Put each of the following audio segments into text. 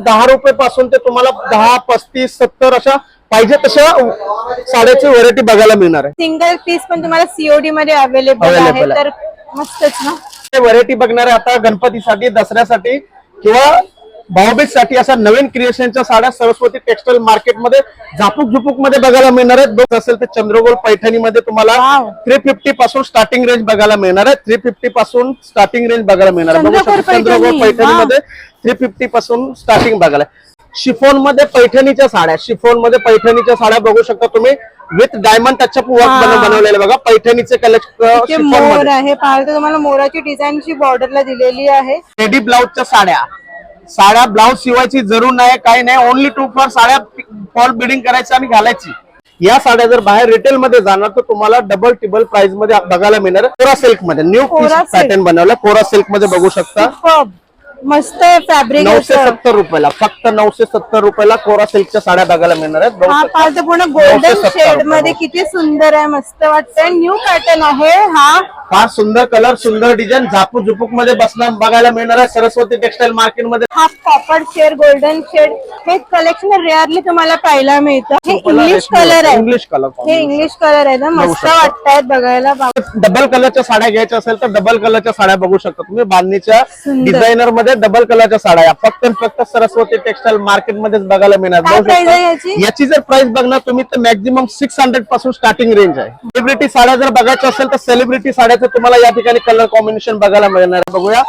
दहा रुपये पासून ते तुम्हाला दहा पस्तीस सत्तर अशा पाहिजे तशा साड्याची व्हरायटी बघायला मिळणार आहे सिंगल पीस पण तुम्हाला सीओडी मध्ये अवेलेबल आहे Available आहे. तर मस्तच ना व्हरायटी बघणार आहे आता गणपतीसाठी दसऱ्यासाठी किंवा भाऊबीजसाठी अशा नवीन क्रिएशनच्या साड्या सरस्वती टेक्सटाईल मार्केटमध्ये झापूक झुपूकमध्ये बघायला मिळणार आहेत. दोन असेल तर चंद्रगोल पैठणीमध्ये तुम्हाला. थ्री फिफ्टी पासून स्टार्टिंग रेंज बघायला मिळणार आहे. थ्री फिफ्टी पासून स्टार्टिंग रेंज बघायला मिळणार आहे. बघू शकता चंद्रगोल पैठणी. पैठणीमध्ये थ्री फिफ्टी पासून स्टार्टिंग बघायला शिफोनमध्ये पैठणीच्या साड्या शिफोनमध्ये पैठणीच्या साड्या बघू शकता तुम्ही. With diamond touch up work. बनवलेले बघा. पैठणीचे कलेक्शन मोर आहे. तर तुम्हाला मोराची डिझाईनची बॉर्डरला दिलेली आहे. रेडी ब्लाऊजच्या साड्या. साड्या ब्लाऊज शिवायची जरूर नाही काही नाही ओनली टू फॉर साड्या फॉल बिडिंग करायची आणि घालायची या साड्या जर बाहेर रिटेल मध्ये जाणार तर तुम्हाला डबल टिबल प्राइसमध्ये बघायला मिळणार आहे. कोरा सिल्कमध्ये न्यू. पॅटर्न बनवलं कोरा सिल्कमध्ये बघू शकता. मस्त फॅब्रिक नऊशे सत्तर रुपयाला फक्त नऊशे सत्तर रुपयाला कोरा सिल्कच्या साड्या बघायला मिळणार आहेत. हा तर पूर्ण गोल्डन 970 शेडमध्ये किती सुंदर आहे मस्त वाटतंय. न्यू पॅटर्न आहे हा. फार सुंदर कलर सुंदर डिझाईन झापूक झुपूकमध्ये बसणार बघायला मिळणार आहे. सरस्वती टेक्सटाईल मार्केटमध्ये. हा कॉपर शेड गोल्डन शेड हे कलेक्शन रेअरली तुम्हाला पाहायला मिळतं. हे इंग्लिश कलर आहे. इंग्लिश कलर हे इंग्लिश कलर आहे ना. मस्त. वाटतायत बघायला. डबल कलरच्या साड्या घ्यायच्या असेल तर डबल कलरच्या साड्या बघू शकता तुम्ही. बांधणीच्या सुंदर. डिझायनरमध्ये डबल कलरच्या साड्या या. फक्त आणि फक्त सरस्वती टेक्सटाईल मार्केट मध्येच बघायला मिळणार. याची? जर प्राइस बघणार तुम्ही तर मॅक्झिमम सिक्स हंड्रेडपासून स्टार्टिंग रेंज आहे. सेलिब्रिटी साड्या जर बघायच्या असेल तर सेलिब्रिटी साड्याचं तुम्हाला या ठिकाणी कलर कॉम्बिनेशन बघायला मिळणार आहे. बघूया.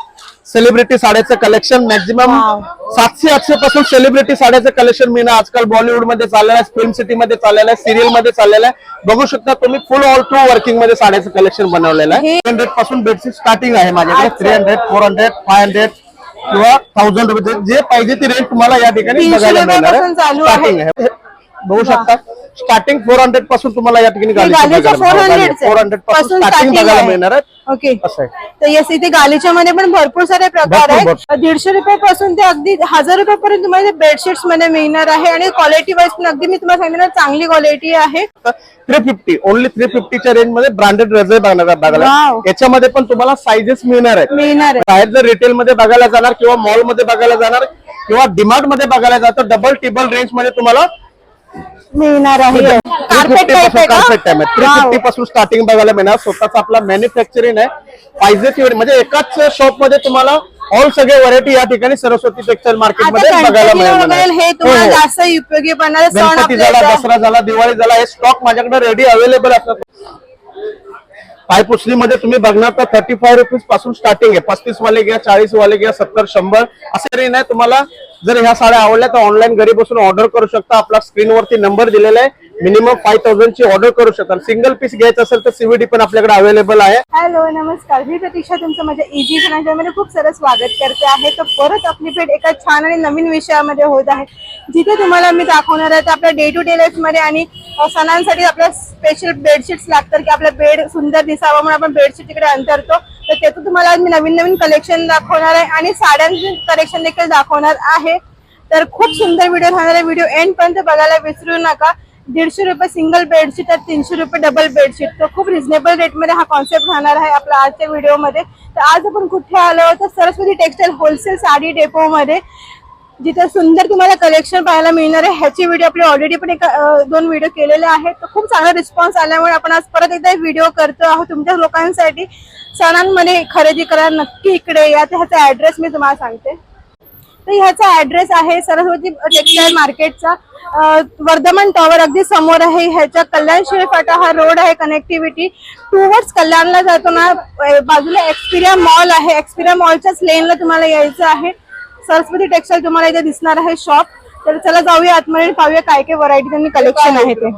सेलिब्रिटी साड्याचं कलेक्शन मॅक्झिमम सातशे आठशे पासून सेलिब्रिटी साड्याचं कलेक्शन मिळणं आजकाल बॉलिवूडमध्ये चाललेलं आहे फिल्म सिटी मध्ये चाललेलं आहे सिरियलमध्ये चाललेलं आहे. बघू शकता तुम्ही फुल ऑल टू वर्किंगमध्ये साड्याचं कलेक्शन बनवलेलं आहे. थ्री हंड्रेडपासून बेडशीट स्टार्टिंग आहे माझ्याकडे. Three hundred four hundred five hundred किंवा थाउजंड रुपये जे पाहिजे ती रेंज तुम्हाला या ठिकाणी बघायला मिळणार आहे. बघू शकता. स्टार्टिंग फोर हंड्रेडपासून तुम्हाला या ठिकाणी फोर हंड्रेड फोर हंड्रेडपासून स्टार्टिंग बघायला मिळणार आहे. ओके असं आहे. तर येस इथे गालीच्या मध्ये पण भरपूर सारे प्रकार आहेत. दीडशे रुपयापासून ते अगदी हजार रुपयापर्यंत तुम्हाला बेडशीट्समध्ये मिळणार आहे आणि क्वालिटी वाईज पण अगदी मी तुम्हाला सांगितलं चांगली क्वालिटी आहे. थ्री फिफ्टी ओनली थ्री फिफ्टीच्या रेंजमध्ये ब्रँडेड रजय बघणार बघायला. याच्यामध्ये पण तुम्हाला साईजेस मिळणार आहेत. मिळणार आहे. बाहेर जर रिटेल मध्ये बघायला जाणार किंवा मॉलमध्ये बघायला जाणार किंवा डिमार्टमध्ये बघायला जातं डबल टिबल रेंजमध्ये तुम्हाला मिळणार आहे. कार्पेट आहे. कार्पेट टाइम आहे थ्री फिफ्टी पासून स्टार्टिंग बघायला मिळणार. स्वतःच आपला मॅन्युफॅक्चरिंग आहे. पाहिजे तेवढे म्हणजे एकाच शॉपमध्ये तुम्हाला ऑल सगळे व्हरायटी या ठिकाणी सरस्वती टेक्सटाईल मार्केटमध्ये बघायला वगैरे हे. तुम्हाला हो, हो. जास्त उपयोगी पडणार गणपती झाला. दसरा झाला दिवाळी झाला हे स्टॉक माझ्याकडे रेडी अवेलेबल असतात. पायपुसलीमध्ये तुम्ही बघणार तर थर्टी फाय रुपीजपासून स्टार्टिंग आहे. पस्तीस वाले घ्या चाळीस वाले घ्या सत्तर शंभर असे नाही. तुम्हाला जर ह्या साड्या आवडल्या तर ऑनलाईन घरी बसून ऑर्डर करू शकता. आपला स्क्रीनवरती नंबर दिलेला आहे. मिनिमम फाय थाउजंड ची ऑर्डर करू शकाल सिंगल पीस घ्यायचं असेल तर सीव्हीडी पण आपल्याकडे अवेलेबल आहे. हॅलो नमस्कार. मी प्रतीक्षा तुमचं माझ्या इझी मध्ये खूप सारं स्वागत करते आहे. तर परत आपली भेट एका छान आणि नवीन विषयामध्ये होत आहे. जिथे तुम्हाला मी दाखवणार आहे तर आपल्या डे टू डे लाईफमध्ये आणि सणांसाठी आपल्या स्पेशल बेडशीट्स लागतात की आपलं बेड सुंदर दिसावं म्हणून आपण बेडशीट तिकडे अंतरतो. तर त्यातून तुम्हाला आज मी नवीन नवीन कलेक्शन दाखवणार आहे आणि साड्यांचे कलेक्शन देखील दाखवणार आहे. तर खूप सुंदर व्हिडिओ राहणार आहे. व्हिडिओ एंड पर्यंत बघायला विसरू नका. दीडशे रुपये सिंगल बेडशीट तर तीनशे रुपये डबल बेडशीट तर खूप रिझनेबल रेटमध्ये हा कॉन्सेप्ट राहणार आहे आपला आजच्या व्हिडिओमध्ये तर आज आपण कुठे आलो? तर सरस्वती टेक्सटाईल होलसेल साडी डेपोमध्ये जिथे सुंदर तुम्हाला कलेक्शन पाहायला मिळणार आहे. ह्याची व्हिडिओ आपली ऑलरेडी पण एक दोन व्हिडिओ केलेले आहेत. तर खूप चांगला रिस्पॉन्स आल्यामुळे आपण आज परत एकदा व्हिडिओ करतो आहोत. तुमच्या लोकांसाठी सणांमध्ये खरेदी करा. नक्की इकडे या. तर ह्याचा ऍड्रेस मी तुम्हाला सांगते. तर ह्याचा ऍड्रेस आहे सरस्वती टेक्सटाईल मार्केटचा वर्धमान टॉवर अगदी समोर आहे. ह्याच्या कल्याण शिळे फाटा हा रोड आहे कनेक्टिव्हिटी टुवर्ड्स कल्याणला जातो ना बाजूला एक्सपिरिया मॉल आहे. एक्सपिरिया मॉलच्याच लेनला तुम्हाला यायचं आहे. सरस्वती टेक्सटाईल तुम्हाला इथे दिसणार आहे शॉप तर चला जाऊया आतमध्ये पाहूया काय काय व्हरायटी त्यांनी कलेक्शन आहे ते.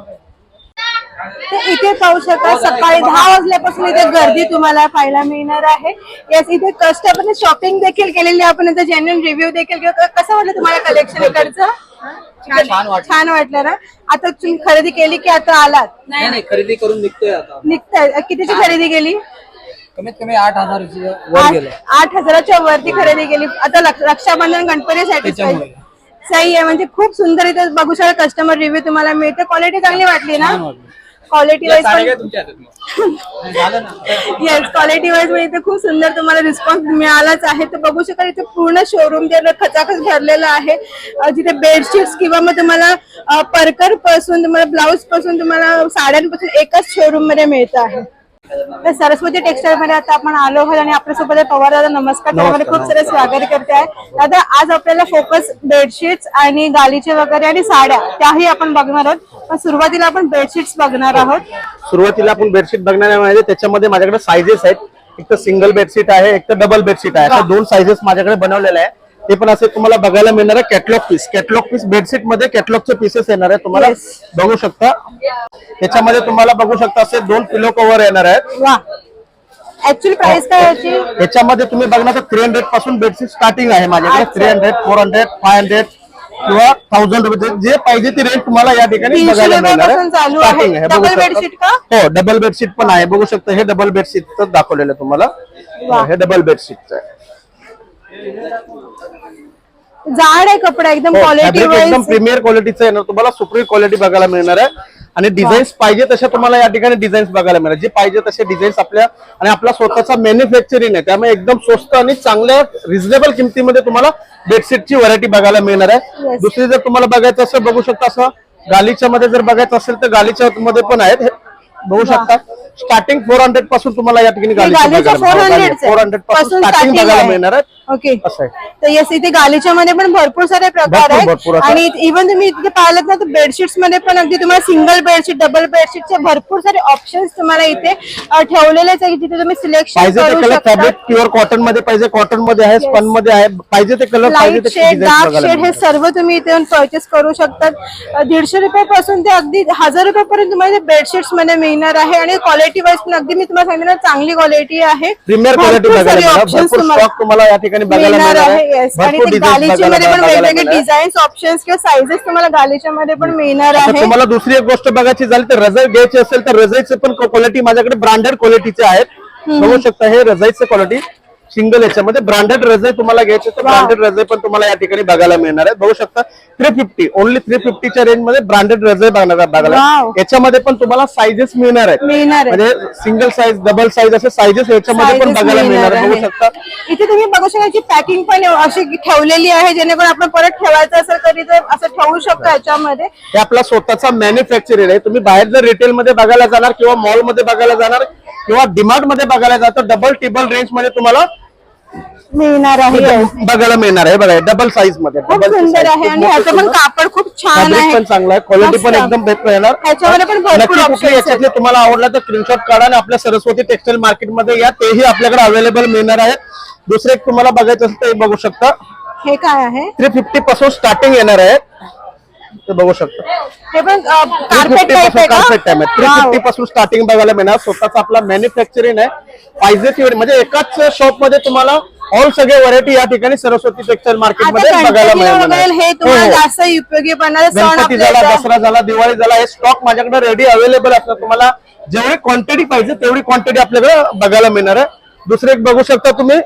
तर इथे पाहू शकाल सकाळी दहा वाजल्यापासून इथे गर्दी तुम्हाला पाहायला मिळणार आहे. येस इथे कस्टमरने शॉपिंग देखील केलेली आहे. आपण इथे जेन्युन रिव्ह्यू देखील घेऊ. कसं वाटलं तुम्हाला कलेक्शन इकडचं? छान वाटलं. छान वाटलं ना? आता तुम्ही खरेदी केली की आता आलात? नाही नाही खरेदी करून निघतोय आता. निघताय. कितीची खरेदी केली? कमीत कमी आठ हजार वर गेलं. आठ हजाराच्या वरती खरेदी केली. आता रक्षाबंधन गणपतीसाठी. सही आहे. म्हणजे खूप सुंदर इथे बघू शकता कस्टमर रिव्ह्यू तुम्हाला मिळते. क्वालिटी चांगली वाटली ना. क्वालिटी वाईज येस क्वालिटी वाईजमध्ये इथे खूप सुंदर तुम्हाला रिस्पॉन्स मिळालाच आहे. तर बघू शकाल इथे पूर्ण शोरूम जे खचाखच भरलेलं आहे. जिथे बेडशीट्स किंवा मग तुम्हाला परकरपासून तुम्हाला ब्लाऊजपासून तुम्हाला साड्यांपासून एकाच शोरूममध्ये मिळतं आहे. तर सरस्वती टेक्सटाईल मध्ये आता आपण आलो आहोत आणि आपल्यासोबत आहे पवार दादा. नमस्कार. त्यामध्ये खूप सारे स्वागत करते आहे. दादा आज आपल्याला फोकस बेडशीट्स आणि गालीचे वगैरे आणि साड्या त्याही आपण बघणार आहोत. पण सुरुवातीला आपण बेडशीट्स बघणार आहोत. सुरुवातीला आपण बेडशीट बघण्यामध्ये त्याच्यामध्ये माझ्याकडे सायझेस आहेत. एक तर सिंगल बेडशीट आहे एक तर डबल बेडशीट आहे. अशा दोन सायझेस माझ्याकडे बनवलेले आहे. ते पण असे तुम्हाला बघायला मिळणार आहे. कॅटलॉग पीस कॅटलॉग पीस बेडशीटमध्ये कॅटलॉगचे पीसेस येणार आहे तुम्हाला. बघू शकता. त्याच्यामध्ये तुम्हाला बघू शकता असे दोन पिलो कव्हर येणार आहेत. वा. ऍक्च्युअली प्राइस काय याची? याच्यामध्ये तुम्ही बघणार तर थ्री हंड्रेडपासून बेडशीट स्टार्टिंग आहे माझ्याकडे. Three hundred four hundred five hundred किंवा थाउजंड रुपये. जे पाहिजे ती रेंट तुम्हाला या ठिकाणी बघायला मिळणार आहे. स्टार्टिंग आहे. बघू शकता. हो डबल बेडशीट पण आहे. बघू शकता. हे डबल बेडशीट दाखवलेलं आहे तुम्हाला. हे डबल बेडशीटचं आहे. जाड आहे कपडा एकदम क्वालिटी हो, एकदम प्रीमियर क्वालिटीचं येणार तुम्हाला सुप्रीम क्वालिटी बघायला मिळणार आहे. आणि डिझाईन्स पाहिजे तशा तुम्हाला या ठिकाणी डिझाईन्स बघायला मिळणार. जे पाहिजे तसे डिझाईन्स आपल्या आणि आपला स्वतःचा मॅन्युफॅक्चरिंग आहे. त्यामुळे एकदम स्वस्त आणि चांगल्या रिझनेबल किमतीमध्ये तुम्हाला बेडशीटची व्हरायटी बघायला मिळणार आहे. दुसरी जर तुम्हाला बघायचं असेल बघू शकता असं गालीच्या मध्ये जर बघायचं असेल तर गालीच्या मध्ये पण आहेत. हे बघू शकता. स्टार्टिंग फोर हंड्रेडपासून तुम्हाला या ठिकाणी गालीच्या फोर हंड्रेडपासून स्टार्टिंग बघायला मिळणार आहे. ओके. असं आहे. तर येस इथे गालीच्या मध्ये पण भरपूर सारे प्रकार भरपूर- भरपूर आहेत असं. आणि इव्हन तुम्ही इथे पाहिलं ना तर बेडशीट्समध्ये पण अगदी तुम्हाला सिंगल बेडशीट डबल बेडशीटचे भरपूर सारे ऑप्शन्स तुम्हाला इथे अ, ठेवलेलेच आहे जिथे तुम्ही सिलेक्शन पाहिजे ते करू कलर शकता. फॅब्रिक प्युअर कॉटनमध्ये पाहिजे कॉटनमध्ये आहे स्पनमध्ये आहे पाहिजे ते कलर पाहिजे लाइट ते शेड डिझाईन डार्क बघायला शेड हे. सर्व तुम्ही इथे येऊन परचेस करू शकतात. अ, दीडशे रुपयापासून ते अगदी हजार रुपयापर्यंत तुम्हाला बेडशीट्समध्ये मिळणार आहे. आणि क्वालिटी वाईज पण अगदी मी तुम्हाला सांगितलं ना, चांगली क्वालिटी आहे. प्रीमियर क्वालिटी भरपूर बघायला सारे मिळणार. options भरपूर तुम्हाला स्टॉक तुम्हाला या ठिकाणी पण बघायला वेगवेगळे मिळणार. डिझाईन्स ऑप्शन्स किंवा साईजेस तुम्हाला गालीच्या मध्ये पण मिळणार आहे. तुम्हाला दुसरी एक गोष्ट बघायची झाली तर रजाई घ्यायची असेल तर रजाईचे पण क्वालिटी माझ्याकडे ब्रँडेड क्वालिटीचे आहेत. बघू शकता हे रजाईचे क्वालिटी सिंगल याच्यामध्ये ब्रँडेड रजाई तुम्हाला घ्यायची तर ब्रँडेड रजाई पण तुम्हाला या ठिकाणी बघायला मिळणार आहे बघू शकता थ्री फिफ्टी ओनली थ्री फिफ्टीच्या रेंजमध्ये ब्रँडेड रजाई बघणार बघायला. याच्यामध्ये पण तुम्हाला साईजेस मिळणार आहेत. म्हणजे सिंगल साईज डबल साईज असे साईजेस याच्यामध्ये पण बघायला मिळणार आहे बघू. शकता. इथे तुम्ही बघू शकता याची पॅकिंग पण अशी ठेवलेली आहे जेणेकरून आपण परत ठेवायचं असेल तरी ते असं ठेवू शकतो याच्यामध्ये. हे आपला स्वतःचा मॅन्युफॅक्चरिंग आहे. तुम्ही बाहेर जर रिटेल मध्ये बघायला जाणार किंवा मॉलमध्ये बघायला जाणार किंवा डिमार्टमध्ये बघायला जाणार डबल टेबल रेंजमध्ये तुम्हाला मिळणार आहे. बघायला मिळणार आहे. बघा डबल साईजमध्ये खूप सुंदर आहे आणि ह्याचं पण कापड खूप छान आहे. पण चांगला आहे. क्वालिटी पण मस्त. एकदम बेस्ट येणार ह्याच्यामध्ये पण भरपूर नक्की options कुठली आहेत. याच्यातले तुम्हाला आवडला तर स्क्रीनशॉट काढा आणि आपल्या सरस्वती टेक्सटाईल मार्केटमध्ये या. तेही आपल्याकडे अवेलेबल मिळणार आहे. दुसरे एक तुम्हाला बघायचं असेल तर हे बघू शकता. हे काय आहे? थ्री फिफ्टी पासून स्टार्टिंग येणार आहे. ते बघू शकता. हे पण कार्पेट आहे कार्पेट टाइम आहे. थ्री फिफ्टी पासून स्टार्टिंग बघायला मिळणार. स्वतःचा आपला मॅन्युफॅक्चरिंग आहे. पाहिजे तेवढे म्हणजे एकाच शॉपमध्ये तुम्हाला ऑल सगळे व्हरायटी या ठिकाणी सरस्वती टेक्सटाईल मार्केटमध्ये बघायला वगैरे हे. तुम्हाला हो. जास्त उपयोगी पडणार. गणपती झाला. दसरा झाला दिवाळी झाला हे स्टॉक माझ्याकडे रेडी अवेलेबल असणार तुम्हाला. जेवढी क्वांटिटी पाहिजे तेवढी क्वांटिटी आपल्याकडे बघायला मिळणार आहे. दुसरे एक बघू शकता तुम्ही.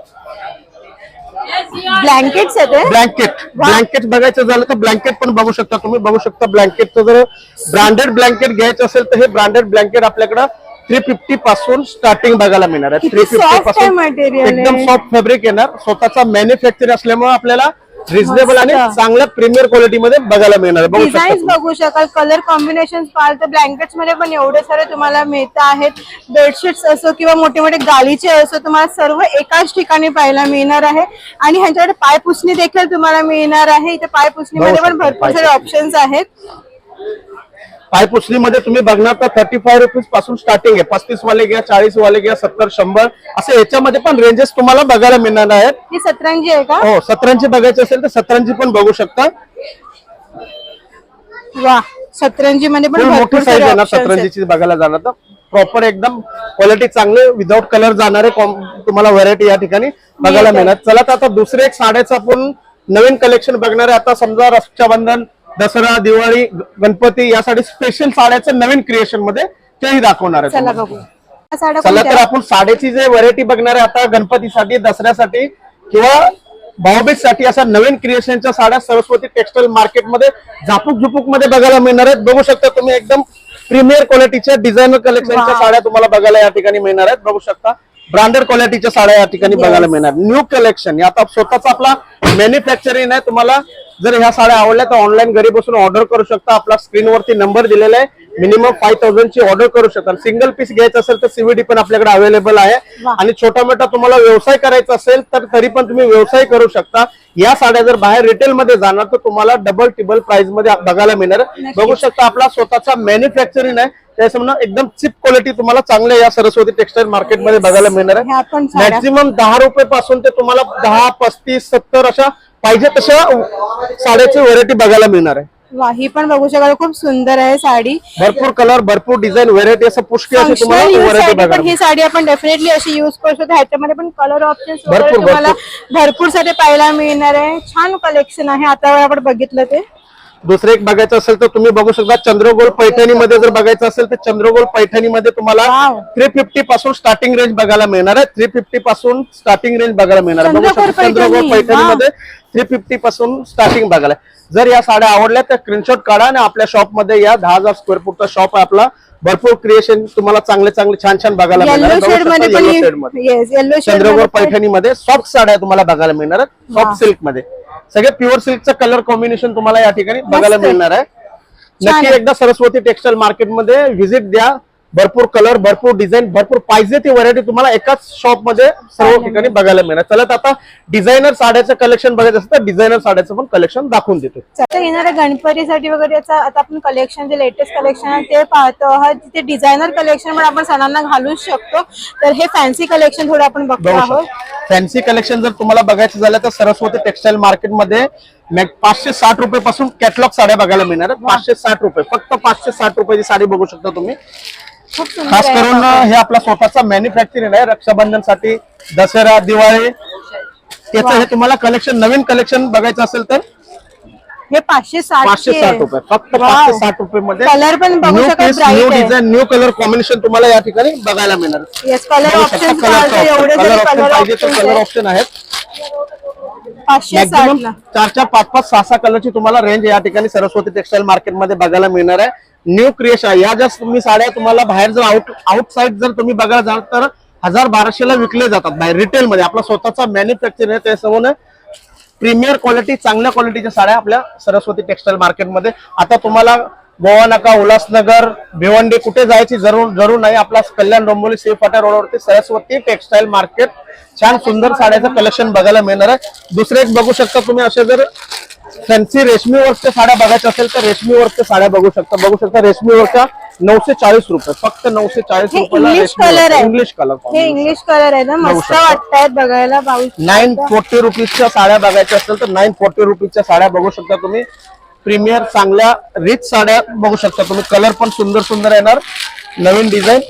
ब्लँकेट्स आहेत हे. ब्लँकेट ब्लँकेट बघायचं झालं तर ब्लँकेट पण बघू शकता तुम्ही. बघू शकता ब्लँकेटचं जर ब्रँडेड ब्लँकेट घ्यायचं असेल तर हे ब्रँडेड ब्लँकेट आपल्याकडे थ्री फिफ्टी पासून स्टार्टिंग बघायला मिळणार आहे. किती थ्री soft फिफ्टी आहे पासून material एकदम. सॉफ्ट फॅब्रिक येणार. स्वतःचा मॅन्युफॅक्चर असल्यामुळे आपल्याला रिझनेबल आणि. चांगल्या प्रीमियर क्वालिटी मध्ये बघायला मिळणार बघू शकता डिझाईन्स तुम्ही. बघू शकाल. कलर कॉम्बिनेशन पाहाल तर ब्लँकेट्समध्ये पण एवढे सारे तुम्हाला मिळत आहेत. बेडशीट्स असो किंवा मोठे मोठे गालीचे असो तुम्हाला सर्व एकाच ठिकाणी पाहायला मिळणार आहे. आणि ह्यांच्याकडे पाय पुसणी देखील तुम्हाला मिळणार आहे. इथे पाय पुसणीमध्ये बघू पण भरपूर सारे ऑप्शन्स आहेत. पायपुसणीमध्ये तुम्ही बघणार तर थर्टी फाय रुपीजपासून स्टार्टिंग आहे. पस्तीस वाले घ्या चाळीस वाले घ्या सत्तर शंभर असे याच्यामध्ये पण रेंजेस तुम्हाला बघायला मिळणार आहेत. ही सतरंजी आहे का? हो सतरांची बघायची असेल तर सतरांची पण बघू शकता. वा सतरंजी मध्ये पण खूप मोठी भरपूर साईज सारे आहे ना options आहेत. सतरंजीची बघायला जाणार तर. प्रॉपर एकदम क्वालिटी चांगले विदाउट कलर जाणारे कॉम- तुम्हाला व्हरायटी या ठिकाणी बघायला. मिळणार. चला तर आता दुसरे एक साड्याचं आपण नवीन कलेक्शन बघणार आहे. आता समजा रक्षाबंधन दसरा दिवाळी गणपती यासाठी स्पेशल साड्याचं नवीन क्रिएशनमध्ये तेही दाखवणार आहे चला तुम्हाला. बघू. या साड्या चला कोणत्या? तर आपण साडेची जे व्हरायटी बघणार आहे आता गणपतीसाठी दसऱ्यासाठी किंवा भाऊबीजसाठी अशा नवीन क्रिएशनच्या साड्या सरस्वती टेक्सटाईल मार्केटमध्ये झापूक झुपूकमध्ये बघायला मिळणार आहेत. बघू शकता तुम्ही एकदम प्रीमियर क्वालिटीच्या डिझायनर कलेक्शनच्या. साड्या तुम्हाला बघायला या ठिकाणी मिळणार आहेत. बघू शकता. ब्रँडेड क्वालिटीच्या साड्या या ठिकाणी. बघायला मिळणार. न्यू कलेक्शन आता स्वतःचा आपला मॅन्युफॅक्चरिंग आहे. तुम्हाला जर ह्या साड्या आवडल्या तर ऑनलाईन घरी बसून ऑर्डर करू शकता. आपला स्क्रीनवरती नंबर दिलेला आहे. मिनिमम फाईव्ह थाउजंड ची ऑर्डर करू शकता सिंगल पीस घ्यायचं असेल तर सीव्हीडी पण आपल्याकडे अवेलेबल आहे. आणि छोटा मोठा तुम्हाला व्यवसाय करायचा असेल तर तरी पण तुम्ही व्यवसाय करू शकता. या साड्या जर बाहेर रिटेल मध्ये जाणार तर तुम्हाला डबल टिबल प्राइसमध्ये बघायला मिळणार. बघू शकता आपला स्वतःचा मॅन्युफॅक्चरिंग आहे. त्याच्यामुळे एकदम चिप क्वालिटी तुम्हाला चांगल्या या सरस्वती टेक्सटाईल मार्केटमध्ये बघायला मिळणार आहे. मॅक्झिमम दहा रुपये पासून ते तुम्हाला दहा पस्तीस सत्तर अशा पाहिजे तशा साड्याची व्हरायटी बघायला मिळणार आहे. वा ही पण बघू शकाल. खूप सुंदर आहे साडी. भरपूर कलर भरपूर डिझाईन व्हेरायटी असं पुष्टी अशी फंक्शनल तुम्हाला व्हरायटी साठी पण ही साडी आपण डेफिनेटली अशी युज करू शकतो. ह्याच्यामध्ये पण कलर ऑप्शन्स वगैरे भरपूर, तुम्हाला भरपूर सारे पाहायला मिळणार आहे. छान कलेक्शन आहे. आता आपण बघितलं ते. दुसरं एक बघायचं असेल तर तुम्ही बघू शकता चंद्रगोल पैठणी मध्ये जर बघायचं असेल तर चंद्रगोल पैठणी मध्ये तुम्हाला Wow. थ्री फिफ्टी पासून स्टार्टिंग रेंज बघायला मिळणार आहे. थ्री फिफ्टी पासून स्टार्टिंग रेंज बघायला मिळणार आहे. बघू शकता चंद्रगोल पैठणी, wow. मध्ये थ्री फिफ्टी पासून स्टार्टिंग बघायला. जर या साड्या आवडल्या तर स्क्रीनशॉट काढा आणि आपल्या शॉपमध्ये या दहा हजार स्क्वेअर फूटचा शॉप आहे आपला. भरपूर क्रिएशन तुम्हाला चांगले चांगले छान छान बघायला मिळणार. पैठणी मध्ये सॉफ्ट साड्या तुम्हाला बघायला मिळणार आहेत. सॉफ्ट सिल्कमध्ये. सगळे प्युअर सिल्कचं कलर कॉम्बिनेशन तुम्हाला या ठिकाणी बघायला मिळणार आहे. नक्की. एकदा सरस्वती टेक्सटाईल मार्केटमध्ये व्हिजिट द्या. भरपूर कलर भरपूर डिझाईन भरपूर पाहिजे ती व्हरायटी तुम्हाला एकाच शॉपमध्ये सर्व ठिकाणी बघायला मिळणार. चला आता डिझायनर साड्याचं कलेक्शन बघायचं असेल तर डिझायनर साड्याचं पण कलेक्शन दाखवून देतो. येणाऱ्या गणपतीसाठी वगैरे याचा आता आपण कलेक्शन जे लेटेस्ट कलेक्शन आहे ते पाहतो आहोत. तिथे डिझायनर कलेक्शन पण आपण सणांना घालू शकतो. तर हे फॅन्सी कलेक्शन थोडं आपण बघतो आहोत. फॅन्सी कलेक्शन जर तुम्हाला बघायचं झालं तर सरस्वती टेक्सटाईल मार्केटमध्ये मॅक- पाचशे साठ रुपये पासून कॅटलॉग साड्या बघायला मिळणार. पाचशे साठ रुपये फक्त पाचशे साठ रुपयाची साडी बघू शकता तुम्ही. खास करून हे आपला स्वतःचा मॅन्युफॅक्चरिंग आहे रक्षाबंधनसाठी दसरा दिवाळी. त्याचं हे तुम्हाला कलेक्शन नवीन कलेक्शन बघायचं असेल तर? हे पाचशे साठ पाचशे साठ रुपये फक्त पाचशे साठ रुपये मध्ये कलर पण बघू न्यू पीस न्यू आहे. डिझाईन न्यू कलर कॉम्बिनेशन तुम्हाला या ठिकाणी बघायला मिळणार. येस कलर ऑप्शन एवढे कलर जरी ऑप्शन कलर पाहिजे तर कलर ऑप्शन आहेत. पाचशे साठ मॅक्झिमम ला. चार चार पाच पाच सहा सहा कलरची तुम्हाला रेंज या ठिकाणी सरस्वती टेक्सटाईल मार्केटमध्ये बघायला मिळणार आहे. न्यू क्रिएशन या ज्या तुम्ही साड्या तुम्हाला बाहेर जर आउट आउटसाईड जर तुम्ही बघायला जाल तर हजार बाराशेला विकले जातात बाहेर रिटेल मध्ये. आपला स्वतःचा मॅन्युफॅक्चर आहे त्यासमोर प्रीमियर क्वालिटी चांगल्या क्वालिटीच्या साड्या आपल्या सरस्वती टेक्सटाईल मार्केटमध्ये आता तुम्हाला गोवा नाका उल्हासनगर भिवंडी कुठे जायची जरूर जरूर नाही. आपला कल्याण डोंबोली सेफ फाटा रोडवरती सरस्वती टेक्सटाईल मार्केट छान सुंदर साड्याचं कलेक्शन बघायला मिळणार आहे. दुसरे एक बघू शकता तुम्ही असे जर फॅन्सी रेशमी वर्कच्या साड्या बघायच्या असेल तर रेशमी वर्कच्या साड्या बघू शकता. बघू शकता रेशमी वर्कच्या नऊशे चाळीस रुपये. फक्त नऊशे चाळीस हे रुपयाला इंग्लिश कलर आहे. इंग्लिश कलर हे इंग्लिश कलर आहे ना. मस्त शकता. वाटतायत बघायला नाईन फोर्टी रुपीजच्या साड्या बघायच्या असेल तर नाईन फोर्टी रुपीजच्या साड्या बघू शकता तुम्ही. प्रीमियर चांगल्या रिच साड्या बघू शकता तुम्ही. कलर पण सुंदर सुंदर येणार. नवीन डिझाईन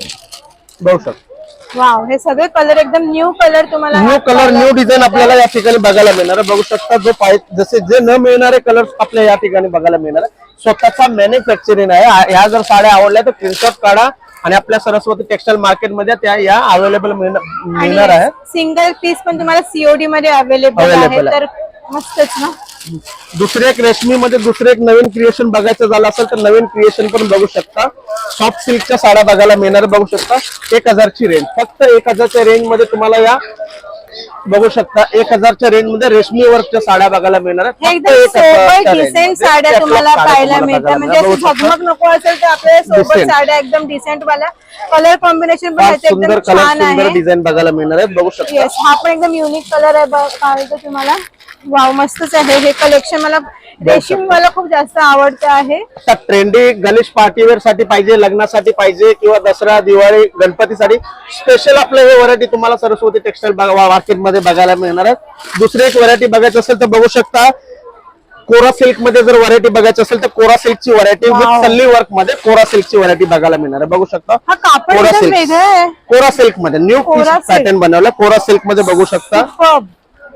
बघू शकता. वाव हे सगळे कलर एकदम न्यू कलर तुम्हाला न्यू कलर न्यू डिझाईन आपल्याला या ठिकाणी बघायला मिळणार आहे. बघू शकता जो पाहिजे जसे जे न मिळणारे कलर आपल्या या ठिकाणी बघायला मिळणार आहे. स्वतःचा मॅन्युफॅक्चरिंग आहे. ह्या जर साड्या आवडल्या तर स्क्रीनशॉट काढा आणि आपल्या सरस्वती टेक्सटाईल मार्केटमध्ये त्या या अवेलेबल मिळणार आहे. सिंगल पीस पण तुम्हाला सीओडी मध्ये अवेलेबल आहे. तर मस्तच ना. दुसरे एक रेशमी मध्ये दुसरे एक नवीन क्रिएशन बघायचं झालं असेल तर नवीन क्रिएशन पण बघू शकता. सॉफ्ट सिल्कच्या साड्या बघायला मिळणार बघू शकता. एक हजारची रेंज फक्त एक हजारच्या रेंजमध्ये तुम्हाला या बघू शकता. एक हजारच्या रेंजमध्ये रेशमी वर्कच्या साड्या बघायला मिळणार डिसेंट साड्या तुम्हाला पाहायला मिळतात. म्हणजे. झगमग नको असेल तर आपल्याला सोबत. साड्या एकदम डिसेंट वाल्या. कलर कॉम्बिनेशन पण सुंदर कलर आहे. डिझाईन बघायला मिळणार आहेत. बघू शकता. हा पण एकदम युनिक कलर आहे पाहायचं तुम्हाला. वाव मस्तच आहे. हे कलेक्शन मला रेशीम मला खूप जास्त आवडतं आहे. आता ट्रेंडी गणेश पार्टीवेअरसाठी पाहिजे लग्नासाठी पाहिजे किंवा दसरा दिवाळी गणपतीसाठी स्पेशल आपलं हे व्हरायटी तुम्हाला सरस्वती टेक्सटाईल मार्केटमध्ये बघायला मिळणार आहे. दुसरी एक व्हरायटी बघायची असेल तर बघू शकता कोरा सिल्कमध्ये जर व्हरायटी बघायची असेल तर कोरा सिल्कची व्हरायटी. विथ सल्ली वर्कमध्ये कोरा सिल्कची व्हरायटी बघायला मिळणार आहे. बघू शकता. हा कापड कोरा सिल्क कोरा सिल्कमध्ये न्यू. पॅटर्न बनवला. कोरा सिल्कमध्ये बघू शकता.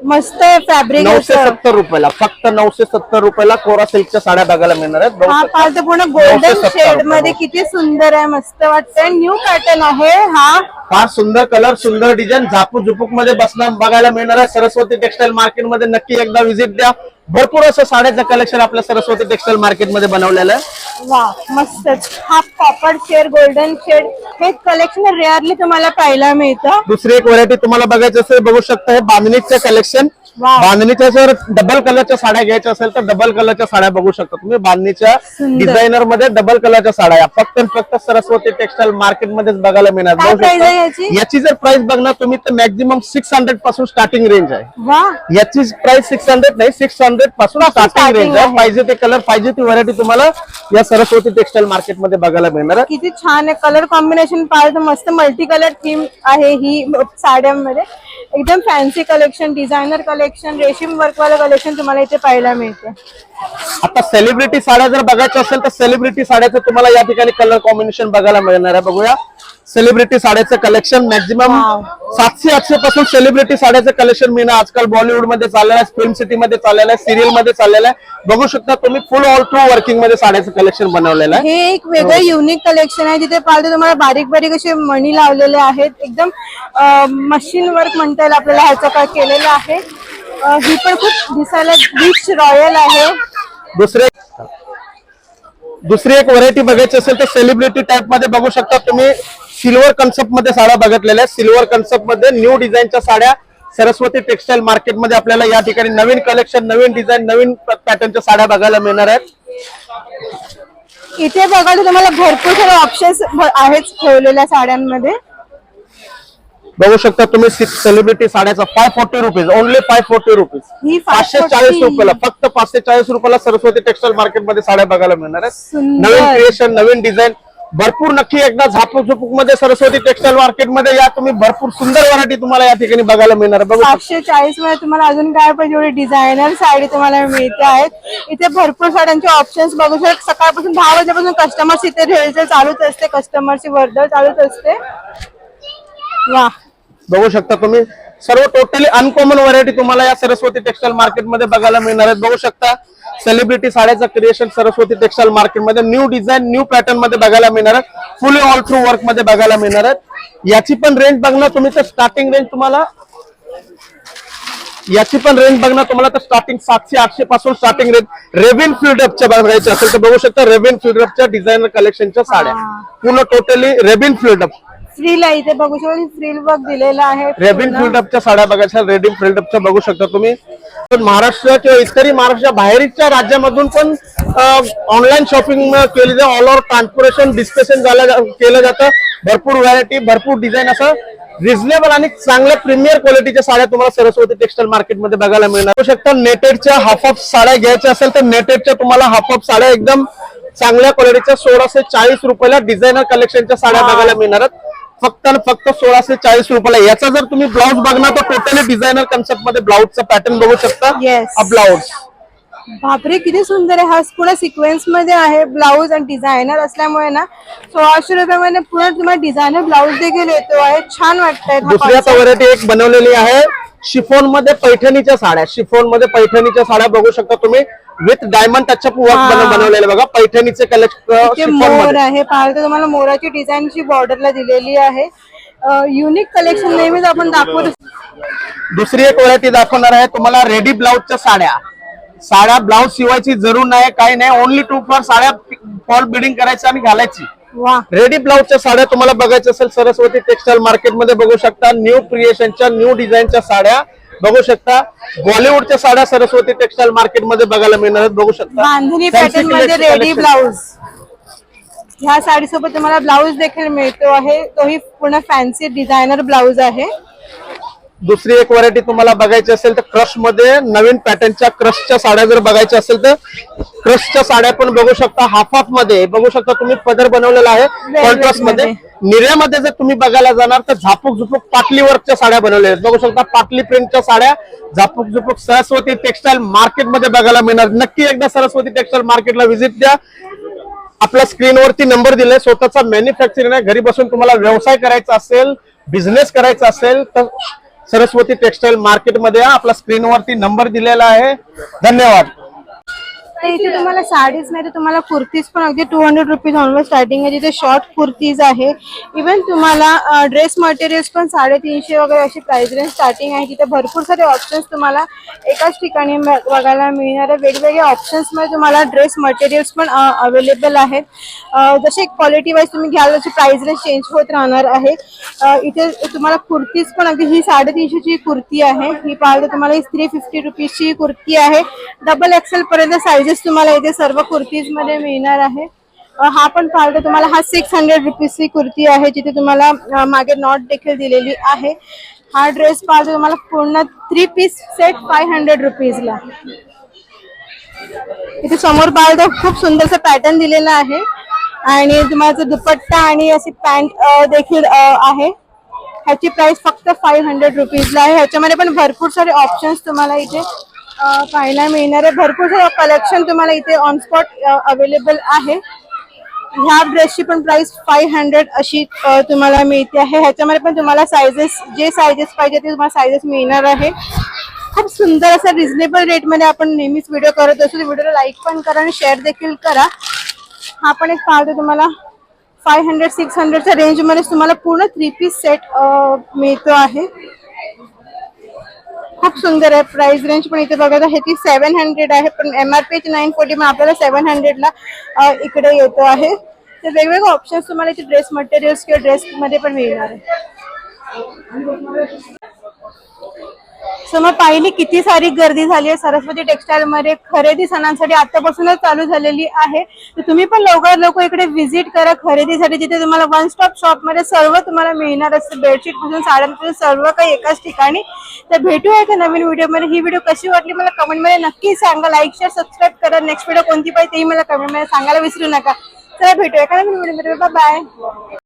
मस्त फॅब्रिक नऊशे सत्तर रुपयाला फक्त नऊशे सत्तर रुपयाला कोरा सिल्कच्या साड्या बघायला मिळणार आहेत. हा. पाहतो पूर्ण गोल्डन 970 शेड. मध्ये किती सुंदर आहे मस्त वाटतंय. न्यू पॅटर्न आहे हा. फार सुंदर कलर सुंदर डिझाईन झापूक झुपूकमध्ये बसणार बघायला मिळणार आहे. सरस्वती टेक्सटाईल मार्केटमध्ये नक्की एकदा व्हिजिट द्या. भरपूर असं साड्याचं कलेक्शन आपल्या सरस्वती टेक्सटाईल मार्केटमध्ये बनवलेलं आहे. वा मस्तच हा कॉपर शेड गोल्डन शेड हे कलेक्शन रेअरली तुम्हाला पाहायला मिळतं. दुसरी एक व्हरायटी तुम्हाला बघायची असेल बघू शकता हे बांधणीचं कलेक्शन Wow. बांधणीच्या जर डबल कलरच्या साड्या घ्यायच्या असेल तर डबल कलरच्या साड्या बघू शकता तुम्ही. बांधणीच्या सुंदर. डिझायनरमध्ये डबल कलरच्या साड्या फक्त आणि फक्त सरस्वती टेक्सटाईल मार्केट मध्येच बघायला मिळणार. काय बघू price आहे शकता. याची? याची जर प्राइस बघणार तुम्ही तर मॅक्झिमम सिक्स हंड्रेडपासून स्टार्टिंग रेंज आहे. वा याची प्राइस सिक्स हंड्रेड नाही सिक्स हंड्रेडपासून स्टार्टिंग रेंज आहे. पाहिजे ते कलर पाहिजे ती व्हरायटी तुम्हाला या सरस्वती टेक्सटाईल मार्केटमध्ये बघायला मिळणार आहे. किती छान आहे. कलर कॉम्बिनेशन तर मस्त मल्टी कलर थीम आहे ही साड्यांमध्ये. एकदम फॅन्सी कलेक्शन डिझायनर कलेक्शन रेशीम वर्क वालं कलेक्शन तुम्हाला इथे पाहायला मिळते. आता सेलिब्रिटी साड्या जर बघायच्या असेल तर सेलिब्रिटी साड्याचं तुम्हाला या ठिकाणी कलर कॉम्बिनेशन बघायला मिळणार आहे. बघूया. सेलिब्रिटी साड्याचं कलेक्शन मॅक्झिमम. सातशे आठशे पासून सेलिब्रिटी साड्याचं कलेक्शन मिळणं आजकाल बॉलिवूडमध्ये चाललेलं आहे फिल्म सिटी मध्ये चाललेलं आहे सिरियलमध्ये चाललेलं आहे. बघू शकता तुम्ही फुल ऑल टू वर्किंगमध्ये साड्याचं कलेक्शन बनवलेलं आहे. हे एक वेगळं युनिक कलेक्शन आहे. जिथे पाहिलं तर तुम्हाला बारीक बारीक असे मणी लावलेले आहेत. एकदम मशीन वर्क म्हणता येईल आपल्याला ह्याचं काय केलेलं आहे. ही पण खूप दिसायला रिच रॉयल आहे. दुसरे दुसरी एक व्हरायटी बघायची असेल तर सेलिब्रिटी टाइपमध्ये बघू शकता तुम्ही. सिल्वर कन्सेप्टमध्ये साड्या बघितलेल्या आहेत सिल्वर कन्सेप्टमध्ये न्यू डिझाईनच्या साड्या सरस्वती टेक्सटाईल मार्केटमध्ये आपल्याला या ठिकाणी नवीन कलेक्शन नवीन डिझाईन नवीन पॅटर्नच्या साड्या बघायला मिळणार आहेत इथे बघा तुम्हाला भरपूर सारे ऑप्शन्स आहेत ठेवलेल्या साड्यांमध्ये बघू शकता तुम्ही celebrity साड्याचा five forty rupees only five forty rupees पाचशे 540. चाळीस रुपयाला फक्त पाचशे चाळीस रुपयाला सरस्वती टेक्सटाईल मार्केटमध्ये साड्या बघायला मिळणार आहेत. नवीन क्रिएशन नवीन डिझाईन भरपूर नक्की एकदा झापूक झुपूकमध्ये सरस्वती टेक्सटाईल मार्केटमध्ये या. तुम्ही भरपूर सुंदर व्हरायटी तुम्हाला या ठिकाणी बघायला मिळणार. बघू. पाचशे चाळीसमध्ये तुम्हाला अजून काय पाहिजे एवढी डिझायनर साडी तुम्हाला मिळते आहेत. इथे भरपूर साड्यांचे ऑप्शन्स बघू शकता. सकाळपासून दहा वाजेपासून कस्टमर्स इथे रेलचेल चालूच असते. कस्टमरची वर्दळ चालूच असते. वा बघू शकता तुम्ही. सर्व टोटली अनकॉमन व्हरायटी तुम्हाला या सरस्वती टेक्सटाईल मार्केटमध्ये बघायला मिळणार आहेत. बघू शकता सेलिब्रिटी साड्याचं क्रिएशन सरस्वती टेक्सटाईल मार्केटमध्ये न्यू डिझाईन न्यू पॅटर्नमध्ये बघायला मिळणार आहे फुली ऑल थ्रू वर्कमध्ये बघायला मिळणार आहेत. याची पण रेंज बघणार तुम्ही तर स्टार्टिंग रेंज तुम्हाला याची पण रेंज बघणार तुम्हाला तर स्टार्टिंग सातशे आठशे पासून स्टार्टिंग रेंज रेव्हिन फिल्डअपच्या बघायचे असेल तर बघू शकता रेव्हिन फिल्डअपच्या डिझायनर कलेक्शनच्या साड्या. पूर्ण टोटली रेव्हिन फिल्डअप फ्रीला इथे बघू शकता फ्रील वर्क दिलेला आहे रेबिन. फिल्डअपच्या साड्या बघायच्या रेडिम फिल्डअपच्या बघू शकता तुम्ही. पण महाराष्ट्र किंवा इतरही महाराष्ट्र बाहेरच्या राज्यामधून पण ऑनलाईन शॉपिंग केली जाते. ऑल ओव्हर ट्रान्सपोर्टेशन डिस्कशन झालं केलं जातं. भरपूर व्हरायटी भरपूर डिझाईन असं रिझनेबल आणि चांगल्या प्रीमियर क्वालिटीच्या साड्या तुम्हाला सरस्वती टेक्सटाईल मार्केटमध्ये बघायला मिळणार. शकता नेटेडच्या हाफ ऑफ साड्या घ्यायच्या असेल तर नेटेडच्या तुम्हाला हाफ ऑफ साड्या एकदम चांगल्या क्वालिटीच्या सोळाशे चाळीस रुपयाला डिझायनर कलेक्शनच्या साड्या बघायला मिळणार आहेत. फक्त आणि फक्त सोळाशे चाळीस रुपयाला याचा जर तुम्ही ब्लाऊज बघणार तर टोटली डिझायनर कन्सेप्टमध्ये ब्लाऊजचा पॅटर्न बघू शकता. Yes. हा ब्लाऊज बापरे किती सुंदर आहे. हा पुढे सिक्वेन्समध्ये आहे ब्लाऊज आणि डिझायनर असल्यामुळे ना सोळाशे रुपयामध्ये पुन्हा तुम्हाला डिझायनर ब्लाऊज देखील येतो आहे. छान वाटतंय आता concept. व्हरायटी एक बनवलेली आहे. शिफोनमध्ये पैठणीच्या साड्या. शिफोनमध्ये पैठणीच्या साड्या बघू शकता तुम्ही. With diamond touch up work. बनवलेले बघा. पैठणीचे कलेक्शन मोर आहे. पाहिलं तर तुम्हाला मोराची डिझाईनची बॉर्डरला दिलेली आहे. युनिक कलेक्शन नेहमीच आपण दाखवत. दुसरी एक व्हरायटी दाखवणार आहे. तुम्हाला रेडी ब्लाऊजच्या साड्या. साड्या ब्लाऊज शिवायची जरूर नाही काही नाही. ओनली टू फॉर साड्या फॉल बिडिंग करायची आणि घालायची. रेडी ब्लाऊजच्या साड्या तुम्हाला बघायच्या असेल सरस्वती टेक्सटाईल मार्केटमध्ये बघू शकता. न्यू क्रिएशनच्या न्यू डिझाईनच्या साड्या. बघू शकता. बॉलिवूडच्या साड्या सरस्वती टेक्सटाईल मार्केटमध्ये बघायला मिळणार आहेत. बघू शकता. बांधणी पॅटर्नमध्ये रेडी ब्लाऊज ह्या साडीसोबत तुम्हाला ब्लाऊज देखील मिळतो आहे. तोही पूर्ण फॅन्सी डिझायनर ब्लाऊज आहे. दुसरी एक व्हरायटी तुम्हाला बघायची असेल तर क्रशमध्ये नवीन पॅटर्नच्या क्रशच्या साड्या जर बघायच्या असेल तर क्रशच्या साड्या पण बघू शकता. हाफ हाफमध्ये बघू शकता तुम्ही पदर बनवलेला आहे. कॉन्ट्रास्टमध्ये. निर्यामध्ये जर तुम्ही बघायला जाणार तर झापूक झुपूक पाटली वर्कच्या साड्या बनवलेल्या आहेत. बघू शकता पाटली प्रिंटच्या साड्या. झापूक झुपूक सरस्वती टेक्सटाईल मार्केटमध्ये बघायला मिळणार. नक्की एकदा सरस्वती टेक्सटाईल मार्केटला व्हिजिट द्या. आपल्या स्क्रीनवरती नंबर दिलाय. स्वतःचा मॅन्युफॅक्चरिंग आहे. घरी बसून तुम्हाला व्यवसाय करायचा असेल बिझनेस करायचा असेल तर सरस्वती टेक्सटाईल मार्केटमध्ये आपला स्क्रीनवरती नंबर दिलेला आहे. धन्यवाद. तर इथे तुम्हाला साडीज नाही तर तुम्हाला कुर्तीज पण अगदी two hundred rupees onward starting आहे. जिथे शॉर्ट कुर्तीज आहे. इवन तुम्हाला ड्रेस मटेरियल्स पण साडेतीनशे वगैरे अशी प्राइस रेंज स्टार्टिंग आहे. तिथे भरपूर सारे ऑप्शन्स तुम्हाला एकाच ठिकाणी बघायला मिळणार आहे वेगवेगळ्या ऑप्शन्समध्ये तुम्हाला ड्रेस मटेरियल्स पण अवेलेबल आहेत. जसे क्वालिटी वाईज तुम्ही घ्याल तशी प्राइस रेंज चेंज होत राहणार आहे. इथे तुम्हाला कुर्तीज पण अगदी ही साडेतीनशेची कुर्ती आहे. ही पाहिलं तर तुम्हाला ही थ्री फिफ्टी रुपीजची कुर्ती आहे. डबल एक्सेल पर्यंत साईजेस तुम्हाला इथे सर्व कुर्तीजमध्ये मिळणार आहे. हा पण पाहतो तुम्हाला हा सिक्स हंड्रेड रुपीजची कुर्ती आहे जिथे तुम्हाला मागे नॉट देखील दिलेली आहे. हा ड्रेस पाहतो तुम्हाला पूर्ण three piece set five hundred रुपीजला इथे समोर पाहतो तर खूप सुंदरसा पॅटर्न दिलेला आहे. आणि तुम्हाला दुपट्टा आणि अशी पॅन्ट देखील आहे. ह्याची प्राइस फक्त फाईव्ह हंड्रेड रुपीजला आहे. ह्याच्यामध्ये पण भरपूर सारे ऑप्शन्स तुम्हाला इथे पाहायला मिळणार आहे भरपूर कलेक्शन तुम्हाला इथे ऑन स्पॉट अवेलेबल आहे. ह्या ड्रेसची पण प्राइस फाईव्ह हंड्रेड अशी तुम्हाला मिळते आहे. ह्याच्यामध्ये पण तुम्हाला सायझेस जे सायझेस पाहिजे ते तुम्हाला सायझेस मिळणार आहे. खूप सुंदर असं रिझनेबल रेटमध्ये आपण नेहमीच व्हिडिओ करत असतो व्हिडिओला लाईक पण करा आणि शेअर देखील करा. हा पण एक पाहतो तुम्हाला. फाय हंड्रेड सिक्स हंड्रेडच्या रेंजमध्ये तुम्हाला पूर्ण थ्री पीस सेट मिळतो आहे. खूप सुंदर आहे. प्राइस रेंज पण इथे बघत आहे ती सेव्हन हंड्रेड आहे. पण M R P nine forty मग आपल्याला सेव्हन हंड्रेडला इकडे येतो आहे. तर वेगवेगळे ऑप्शन्स तुम्हाला इथे ड्रेस मटेरियल्स किंवा ड्रेसमध्ये पण मिळणार आहे. सो मग पाहिली किती सारी गर्दी झाली आहे. सरस्वती टेक्सटाईल मध्ये खरेदी सणांसाठी आतापासूनच चालू झालेली आहे. तर तुम्ही पण लवकर लवकर इकडे व्हिजिट करा. खरेदीसाठी जिथे तुम्हाला वन स्टॉप शॉपमध्ये सर्व तुम्हाला मिळणार असतं. बेडशीटपासून साड्यांपासून सर्व काही एकाच ठिकाणी. तर भेटूया एका नवीन व्हिडिओमध्ये. ही व्हिडिओ कशी वाटली मला कमेंटमध्ये नक्की सांगा. लाईक शेअर सबस्क्राईब करा. नेक्स्ट व्हिडिओ कोणती पाहिजे तेही मला कमेंटमध्ये सांगायला विसरू नका. चला भेटूया एका नवीन व्हिडिओमध्ये. बाय